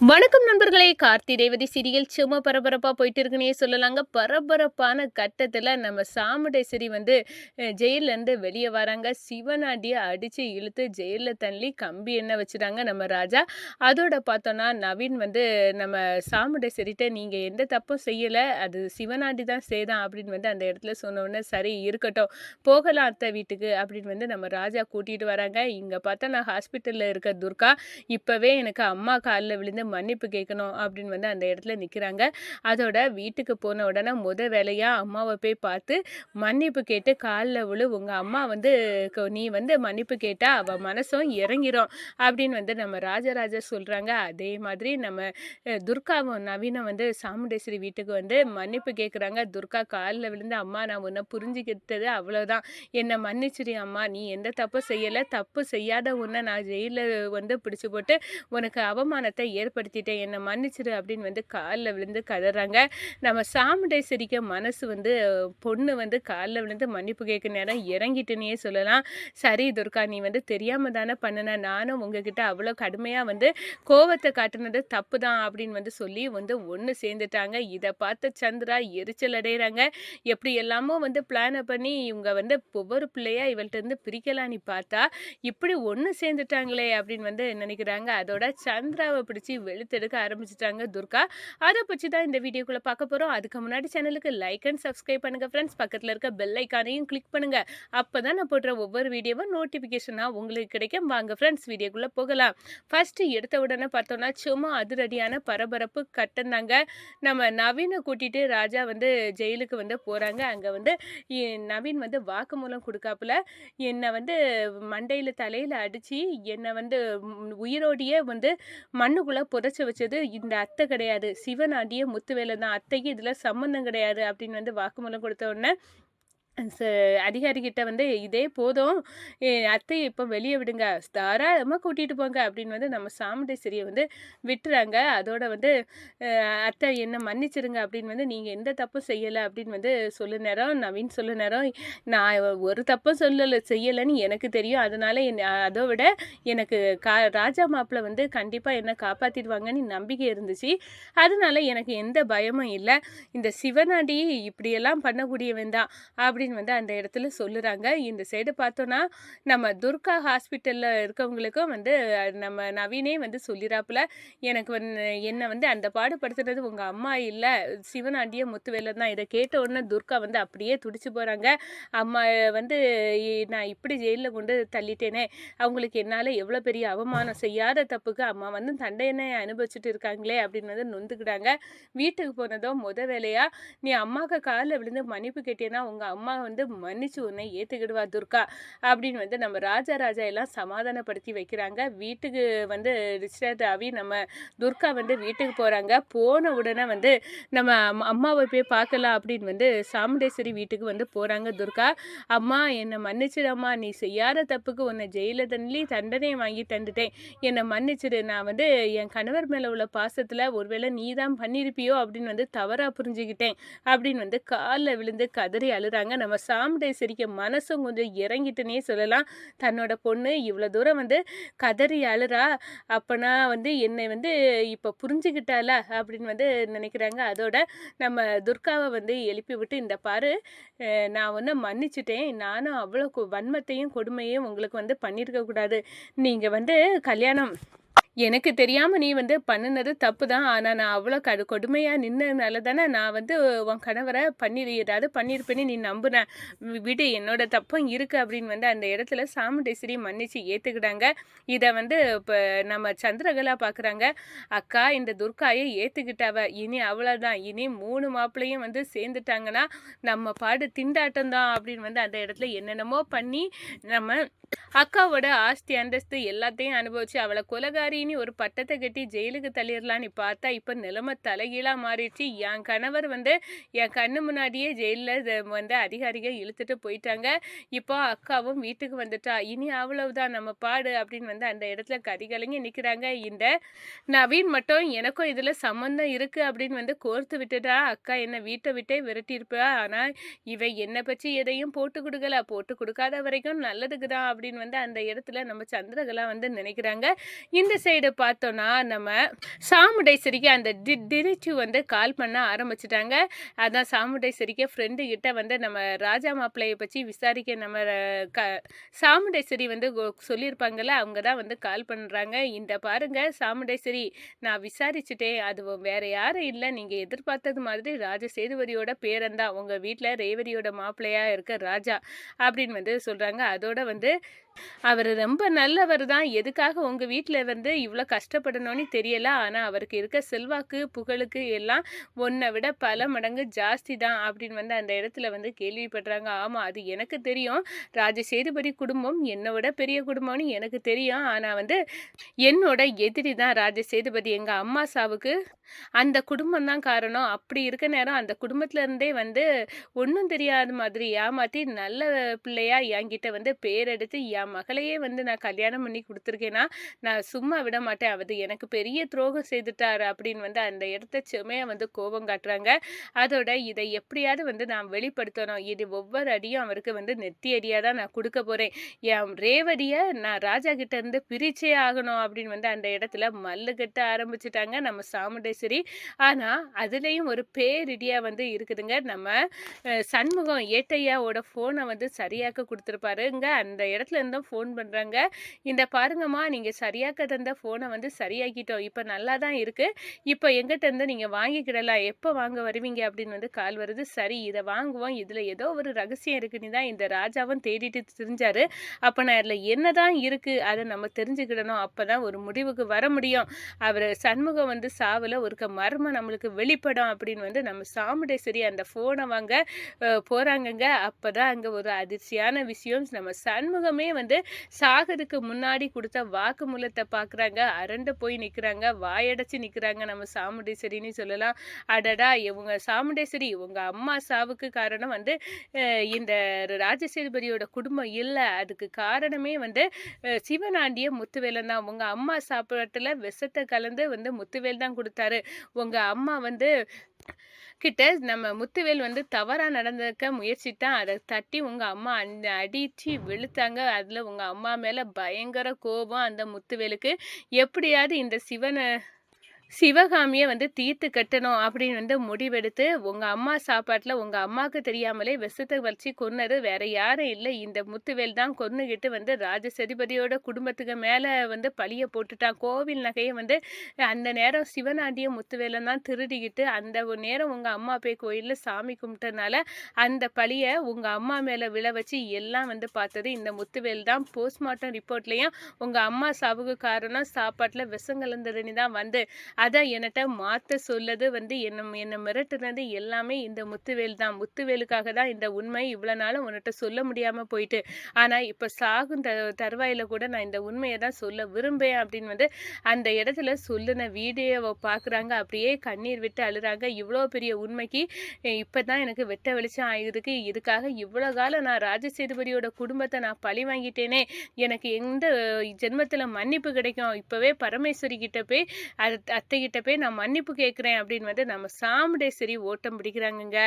வணக்கம் நண்பர்களே. கார்த்தி தேவதி சீரியல் சும்மா பரபரப்பாக போயிட்டு இருக்குன்னே சொல்லலாங்க. பரபரப்பான கட்டத்தில் நம்ம சாமுண்டேஸ்வரி வந்து ஜெயிலேருந்து வெளியே வராங்க. சிவனாண்டியை அடித்து இழுத்து ஜெயிலில் தள்ளி கம்பி எண்ணெய் வச்சுட்டாங்க நம்ம ராஜா. அதோட பார்த்தோன்னா நவீன் வந்து நம்ம சாமுண்டேஸ்வரிட்ட நீங்கள் எந்த தப்பும் செய்யலை. அது சிவனாண்டி தான் செய்தான் அப்படின்னு வந்து அந்த இடத்துல சொன்னோன்னே சரி இருக்கட்டும். போகலாம் அத்தை வீட்டுக்கு அப்படின்னு வந்து நம்ம ராஜா கூட்டிகிட்டு வராங்க. இங்கே பார்த்தா நான் ஹாஸ்பிட்டலில் இருக்க துர்கா. இப்போவே எனக்கு அம்மா காலில் விழுந்து மன்னிப்பு கேட்கணும் அப்படின்னு வந்து அந்த இடத்துல நிற்கிறாங்க அதோட வீட்டுக்கு போன உடனே முத வேலையாக அம்மாவை போய் பார்த்து மன்னிப்பு கேட்டு காலில் விழு உங்கள் அம்மா வந்து நீ வந்து மன்னிப்பு கேட்டால் அவள் மனசும் இறங்கிரும் அப்படின்னு வந்து நம்ம ராஜராஜ சொல்கிறாங்க அதே மாதிரி நம்ம துர்காவும் நவீனம் வந்து சாமுண்டேஸ்வரி வீட்டுக்கு வந்து மன்னிப்பு கேட்குறாங்க. துர்கா காலில் விழுந்து அம்மா நான் உன்னை புரிஞ்சுக்கிட்டது அவ்வளோதான் என்னை மன்னிச்சிரி அம்மா நீ எந்த தப்பும் செய்யலை. தப்பு செய்யாத உன்னை நான் ஜெயிலில் வந்து பிடிச்சி போட்டு உனக்கு அவமானத்தை ஏற்படுத்திட்டேன் என்னை மன்னிச்சிரு அப்படின்னு வந்து காலில் விழுந்து கதறாங்க. நம்ம சாமுண்டேஸ்வரிக்கு மனசு வந்து பொண்ணு வந்து காலில் விழுந்து மன்னிப்பு கேட்க நேரம் இறங்கிட்டுனே சொல்லலாம். சரி துர்கா நீ வந்து தெரியாமல் தானே பண்ணின. நானும் உங்ககிட்ட அவ்வளோ கடுமையாக வந்து கோவத்தை காட்டுனது தப்பு தான் அப்படின்னு வந்து சொல்லி வந்து ஒன்று சேர்ந்துட்டாங்க. இதை பார்த்த சந்திரா எரிச்சல் அடைகிறாங்க எப்படி எல்லாமோ வந்து பிளானை பண்ணி இவங்க வந்து ஒவ்வொரு பிள்ளையாக இவள்கிட்டருந்து பிரிக்கலாம் பிரிக்கலான்னு பார்த்தா? இப்படி ஒன்று சேர்ந்துட்டாங்களே அப்படின்னு வந்து நினைக்கிறாங்க. அதோட சந்திராவை பிடிச்சி வெளுத்தெடுக்க ஆரம்பிச்சிட்டாங்க துர்கா. அதை பற்றி தான் இந்த வீடியோக்குள்ளே பார்க்க போகிறோம் அதுக்கு முன்னாடி சேனலுக்கு லைக் அண்ட் சப்ஸ்கிரைப் பண்ணுங்கள் ஃப்ரெண்ட்ஸ் பக்கத்தில் இருக்க பெல் ஐக்கானையும் கிளிக் பண்ணுங்கள் அப்போ தான் நான் போடுற ஒவ்வொரு வீடியோவும் நோட்டிஃபிகேஷனாக உங்களுக்கு கிடைக்கும். வாங்க ஃப்ரெண்ட்ஸ் வீடியோக்குள்ளே போகலாம். ஃபஸ்ட்டு எடுத்த உடனே பார்த்தோன்னா சும்மா அதிரடியான பரபரப்பு கட்டந்தாங்க. நம்ம நவீனை கூட்டிகிட்டு ராஜா வந்து ஜெயிலுக்கு வந்து போகிறாங்க அங்கே வந்து நவீன் வந்து வாக்குமூலம் கொடுக்காப்புல. என்னை வந்து மண்டையில் தலையில் அடித்து என்னை வந்து உயிரோடையே வந்து மண்ணுக்குள்ளே புதைச்சி வச்சது இந்த அத்தை கிடையாது. சிவனாண்டிய முத்துவேலை தான். அத்தைக்கு இதில் சம்மந்தம் கிடையாது அப்படின்னு வந்து வாக்குமூலம் கொடுத்த உடனே ச அதிகாரிகிட்ட வந்து இதே போதும். என் அத்தையை இப்போ வெளியே விடுங்க. தாராளமாக கூட்டிகிட்டு போங்க. அப்படின்னு வந்து நம்ம சாமுண்டேஸ்வரியை வந்து விட்டுறாங்க. அதோட வந்து அஹ், அத்தை என்ன மன்னிச்சிருங்க. அப்படின்னு வந்து நீங்கள் எந்த தப்பும் செய்யலை. அப்படின்னு வந்து சொல்லு நேரம் நவீன் சொல்லு நேரம் நான் ஒரு தப்பும் சொல்லலை செய்யலைன்னு எனக்கு தெரியும். அதனால என் அதை விட எனக்கு கா ராஜா மாப்பிள்ளை வந்து கண்டிப்பாக என்னை காப்பாற்றிடுவாங்கன்னு நம்பிக்கை இருந்துச்சு. அதனால எனக்கு எந்த பயமும் இல்லை. இந்த சிவனாடி இப்படியெல்லாம் பண்ணக்கூடியவன் தான். அப்படின்னு வந்து அந்த இடத்துல சொல்லுறாங்க. இந்த சைடு பார்த்தோன்னா நம்ம துர்கா ஹாஸ்பிட்டலில் இருக்கவங்களுக்கும் வந்து நம்ம நவீனே வந்து சொல்லிடாப்புல எனக்கு வந்து என்னை வந்து அந்த பாடுபடுத்துறது உங்கள் அம்மா இல்லை. சிவனாண்டிய முத்துவேல தான். இதை கேட்ட உடனே துர்கா வந்து அப்படியே துடிச்சு போகிறாங்க அம்மா வந்து நான் இப்படி ஜெயிலில் கொண்டு தள்ளிட்டேனே. அவங்களுக்கு என்னால் எவ்வளோ பெரிய அவமானம். செய்யாத தப்புக்கு அம்மா வந்து தண்டையனை அனுபவிச்சுட்டு இருக்காங்களே அப்படின்னு வந்து நொந்துக்கிட்டாங்க. வீட்டுக்கு போனதும் முத வேலையாக நீ அம்மாவுக்கு காலில் விழுந்து மன்னிப்பு கேட்டேன்னா உங்கள் அம்மா வந்து மன்னிச்சு உன்னை ஏற்றுக்கிடுவா துர்கா அப்படின்னு வந்து நம்ம ராஜா ராஜா எல்லாம் சமாதானப்படுத்தி வைக்கிறாங்க. வீட்டுக்கு வந்து ரிச்சிராஜ் ஆகி நம்ம துர்கா வந்து வீட்டுக்கு போகிறாங்க போன உடனே வந்து நம்ம அம்மாவை போய் பார்க்கலாம் அப்படின்னு வந்து சாமுண்டேஸ்வரி வீட்டுக்கு வந்து போகிறாங்க துர்கா. அம்மா என்னை மன்னிச்சிடம்மா. நீ செய்யாத தப்புக்கு உன்னை ஜெயில தள்ளி தண்டனையை வாங்கி தந்துட்டேன். என்னை மன்னிச்சிடு. நான் வந்து என் கணவர் மேலே உள்ள பாசத்தில் ஒருவேளை நீ தான் பண்ணியிருப்பியோ அப்படின்னு வந்து தவறாக புரிஞ்சுக்கிட்டேன். அப்படின்னு வந்து காலில் விழுந்து கதறி அழுறாங்க. நம்ம சாமுண்டேஸ்வரிக்கு மனசும் கொஞ்சம் இறங்கிட்டுனே சொல்லலாம். தன்னோட பொண்ணு இவ்வளோ தூரம் வந்து கதறி அழுறா அப்போனா வந்து என்னை வந்து இப்போ புரிஞ்சுக்கிட்டால அப்படின்னு வந்து நினைக்கிறாங்க. அதோட நம்ம துர்காவை வந்து எழுப்பி விட்டு இந்த பாரு நான் வந்து மன்னிச்சிட்டேன். நானும் அவ்வளோ கு- வன்மத்தையும் கொடுமையும் உங்களுக்கு வந்து பண்ணியிருக்க கூடாது. நீங்கள் வந்து கல்யாணம் எனக்கு தெரியாமல் நீ வந்து பண்ணினது தப்பு தான். ஆனால் நான் அவ்வளோ கடு கொடுமையாக நின்னதுனால தானே நான் வந்து உன் கணவரை பண்ணி ஏதாவது பண்ணியிருப்பேன்னு நீ நம்புனேன் விடு என்னோட தப்பும் இருக்குது அப்படின்னு வந்து அந்த இடத்துல சாமுண்டேஸ்வரி மன்னிச்சு ஏற்றுக்கிட்டாங்க இதை வந்து இப்போ நம்ம சந்திரகலா பார்க்குறாங்க அக்கா இந்த துர்காயை ஏற்றுக்கிட்டாவ இனி அவ்வளோதான் இனி மூணு மாப்பிள்ளையும் வந்து சேர்ந்துட்டாங்கன்னா நம்ம பாடு திண்டாட்டம் தான் அப்படின்னு வந்து அந்த இடத்துல என்னென்னமோ பண்ணி நம்ம அக்காவோட ஆஸ்தி அந்தஸ்து எல்லாத்தையும் அனுபவிச்சு அவளை கொலகாரின்னு ஒரு பட்டத்தை கட்டி ஜெயிலுக்கு தள்ளிடலான்னு பார்த்தா இப்போ நிலைமை தலைகீழாக மாறிடுச்சு. என் கணவர் வந்து என் கண்ணு முன்னாடியே ஜெயிலில் வந்து அதிகாரிகள் இழுத்துட்டு போயிட்டாங்க. இப்போ அக்காவும் வீட்டுக்கு வந்துட்டா. இனி அவ்வளவுதான் நம்ம பாடு அப்படின்னு வந்து அந்த இடத்துல கதிகலங்கி நிற்கிறாங்க இந்த நவீன் மட்டும் எனக்கும் இதில் சம்மந்தம் இருக்குது அப்படின்னு வந்து கோர்த்து விட்டுட்டா அக்கா என்னை வீட்டை விட்டே விரட்டியிருப்பா. ஆனால் இவை என்னை பற்றி எதையும் போட்டு கொடுக்கல. போட்டு கொடுக்காத வரைக்கும் நல்லதுக்கு தான் அப்படின்னு வந்து அந்த இடத்துல நம்ம சந்திரகலா வந்து நினைக்கிறாங்க. இந்த சைடு பார்த்தோன்னா நம்ம சாமுடைசரிக்கு அந்த டி டிடெக்டிவ் வந்து கால் பண்ண ஆரம்பிச்சிட்டாங்க. அதான் சாமுடைசரிக்கு ஃப்ரெண்டு கிட்ட வந்து நம்ம ராஜா மாப்பிள்ளையை பற்றி விசாரிக்க நம்ம க சாமுண்டேஸ்வரி வந்து கொ- சொல்லியிருப்பாங்கல்ல அவங்க தான் வந்து கால் பண்ணுறாங்க இந்த பாருங்க சாமுண்டேஸ்வரி நான் விசாரிச்சுட்டேன். அது வேற யாரும் இல்லை. நீங்கள் எதிர்பார்த்தது மாதிரி ராஜ சேதுபதியோட பேரன் தான். உங்கள் வீட்டில் ரேவதியோட மாப்பிள்ளையாக இருக்க ராஜா அப்படின்னு வந்து சொல்கிறாங்க அதோட வந்து அவர் ரொம்ப நல்லவர் தான். எதுக்காக உங்கள் வீட்டில் வந்து இவ்வளோ கஷ்டப்படணும்னு தெரியல. ஆனால் அவருக்கு இருக்க செல்வாக்கு புகழுக்கு எல்லாம் ஒன்றை விட பல மடங்கு ஜாஸ்தி தான் அப்படின்னு வந்து அந்த இடத்துல வந்து கேள்விப்படுறாங்க. ஆமாம் அது எனக்கு தெரியும். ராஜசேதுபதி குடும்பம் என்னை விட பெரிய குடும்பம்னு எனக்கு தெரியும். ஆனால் வந்து என்னோட எதிரி தான் ராஜசேதுபதி. எங்கள் அம்மா சாவுக்கு அந்த குடும்பம் தான் காரணம். அப்படி இருக்க நேரம் அந்த குடும்பத்துலேருந்தே வந்து ஒன்றும் தெரியாத மாதிரி ஏமாற்றி நல்ல பிள்ளையா என்கிட்ட வந்து பேரெடுத்து ஏ என் மகளையே வந்து நான் கல்யாணம் பண்ணி கொடுத்துருக்கேன்னா நான் சும்மா விட மாட்டேன். அது எனக்கு பெரிய துரோகம் செய்துட்டார் அப்படின்னு வந்து அந்த இடத்த செமையாக வந்து கோபம் காட்டுறாங்க. அதோட இதை எப்படியாவது வந்து நான் வெளிப்படுத்தணும். இது ஒவ்வொரு அடியும் அவருக்கு வந்து நெத்தி அடியாக தான் நான் கொடுக்க போகிறேன் என் ரேவதியை நான் ராஜா கிட்ட இருந்து பிரிச்சே ஆகணும் அப்படின்னு வந்து அந்த இடத்துல மல்லு கட்ட ஆரம்பிச்சிட்டாங்க நம்ம சாமுண்டேஸ்வரி. ஆனால் அதுலேயும் ஒரு பேரிடியாக வந்து இருக்குதுங்க. நம்ம சண்முகம் ஏட்டையாவோட ஃபோனை வந்து சரியாக்க கொடுத்துருப்பாருங்க. அந்த இடத்துல இருந்தும் ஃபோன் பண்ணுறாங்க இந்த பாருங்கம்மா நீங்கள் சரியாக்க தந்த ஃபோனை வந்து சரியாக்கிட்டோம். இப்போ நல்லா தான் இருக்குது இப்போ எங்கிட்ட இருந்து நீங்கள் வாங்கிக்கிடலாம். எப்போ வாங்க வருவீங்க? அப்படின்னு வந்து கால் வருது. சரி இதை வாங்குவோம். இதில் ஏதோ ஒரு ரகசியம் இருக்குன்னு தான் இந்த ராஜாவும் தேடிட்டு தெரிஞ்சாரு. அப்போ நான் அதில் என்ன தான் இருக்குது அதை நம்ம தெரிஞ்சுக்கிடணும். அப்போ தான் ஒரு முடிவுக்கு வர முடியும். அவர் சண்முகம் வந்து சாவில் ஒருக்க மர்மம் நம்மளுக்கு வெளிப்படும் அப்படின்னு வந்து நம்ம சாமுடேஸ்வரி அந்த ஃபோனை வாங்க போகிறாங்கங்க அப்போ தான் அங்கே ஒரு அதிர்ச்சியான விஷயம். நம்ம சண்முகமே வந்து வந்து சாகிறதுக்கு முன்னாடி கொடுத்த வாக்குமூலத்தை பார்க்குறாங்க அரண்டு போய் நிற்கிறாங்க வாயடைச்சு நிற்கிறாங்க நம்ம சாமுண்டேஸ்வரின்னு சொல்லலாம். அடடா இவங்க சாமுண்டேஸ்வரி உங்கள் அம்மா சாவுக்கு காரணம் வந்து இந்த ராஜசேதுபதியோட குடும்பம் இல்லை. அதுக்கு காரணமே வந்து சிவனாண்டிய முத்துவேலன் தான். உங்கள் அம்மா சாப்பாட்டில் விஷத்தை கலந்து வந்து முத்துவேல் தான் கொடுத்தாரு. உங்கள் அம்மா வந்து கிட்ட நம்ம முத்துவேல் வந்து தவறாக நடந்திருக்க முயற்சித்தான் அதை தட்டி உங்கள் அம்மா அந்த அடிச்சு வெளுத்தாங்க. அதில் உங்கள் அம்மா மேலே பயங்கர கோபம் அந்த முத்துவேலுக்கு. எப்படியாவது இந்த சிவனை சிவகாமியை வந்து தீர்த்து கட்டணும் அப்படின்னு வந்து முடிவெடுத்து உங்கள் அம்மா சாப்பாட்டில் உங்கள் அம்மாவுக்கு தெரியாமலே விஷத்தை வச்சு கொன்னது வேற யாரும் இல்லை. இந்த முத்துவேல் தான் கொன்னுகிட்டு வந்து ராஜசதிபதியோட குடும்பத்துக்கு மேலே வந்து பழிய போட்டுட்டான் கோவில் நகையை வந்து அந்த நேரம் சிவனாண்டிய முத்துவேலன் தான் திருடிக்கிட்டு அந்த ஒரு நேரம் உங்கள் அம்மா போய் கோயிலில் சாமி கும்பிட்டனால அந்த பழியை உங்கள் அம்மா மேலே விழ வச்சு எல்லாம் வந்து பார்த்தது இந்த முத்துவேல் தான். போஸ்ட்மார்ட்டம் ரிப்போர்ட்லேயும் உங்கள் அம்மா சாவுக்கு காரணம் சாப்பாட்டில் விஷம் கலந்ததுன்னு தான் வந்து அதை என்கிட்ட மாற்ற சொல்லது வந்து என்ன என்னை மிரட்டுனது எல்லாமே இந்த முத்துவேல் தான். முத்துவேலுக்காக தான் இந்த உண்மை இவ்வளோ நாளும் உன்கிட்ட சொல்ல முடியாமல் போயிட்டு. ஆனால் இப்போ சாகும் த தருவாயில் கூட நான் இந்த உண்மையை தான் சொல்ல விரும்பேன் அப்படின்னு வந்து அந்த இடத்துல சொல்லுன வீடியோவை பார்க்குறாங்க அப்படியே கண்ணீர் விட்டு அழுறாங்க. இவ்வளோ பெரிய உண்மைக்கு இப்போ தான் எனக்கு வெட்ட வெளிச்சம் ஆகிருக்கு இதுக்காக இவ்வளோ காலம் நான் ராஜசேதுபதியோட குடும்பத்தை நான் பழி வாங்கிட்டேனே. எனக்கு எந்த ஜென்மத்தில் மன்னிப்பு கிடைக்கும்? இப்போவே பரமேஸ்வரி கிட்ட போய் அத்தைகிட்ட போய் நான் மன்னிப்பு கேட்குறேன் அப்படின்னு வந்து நம்ம சாமுடேஸ்வரி ஓட்டம் பிடிக்கிறாங்கங்க.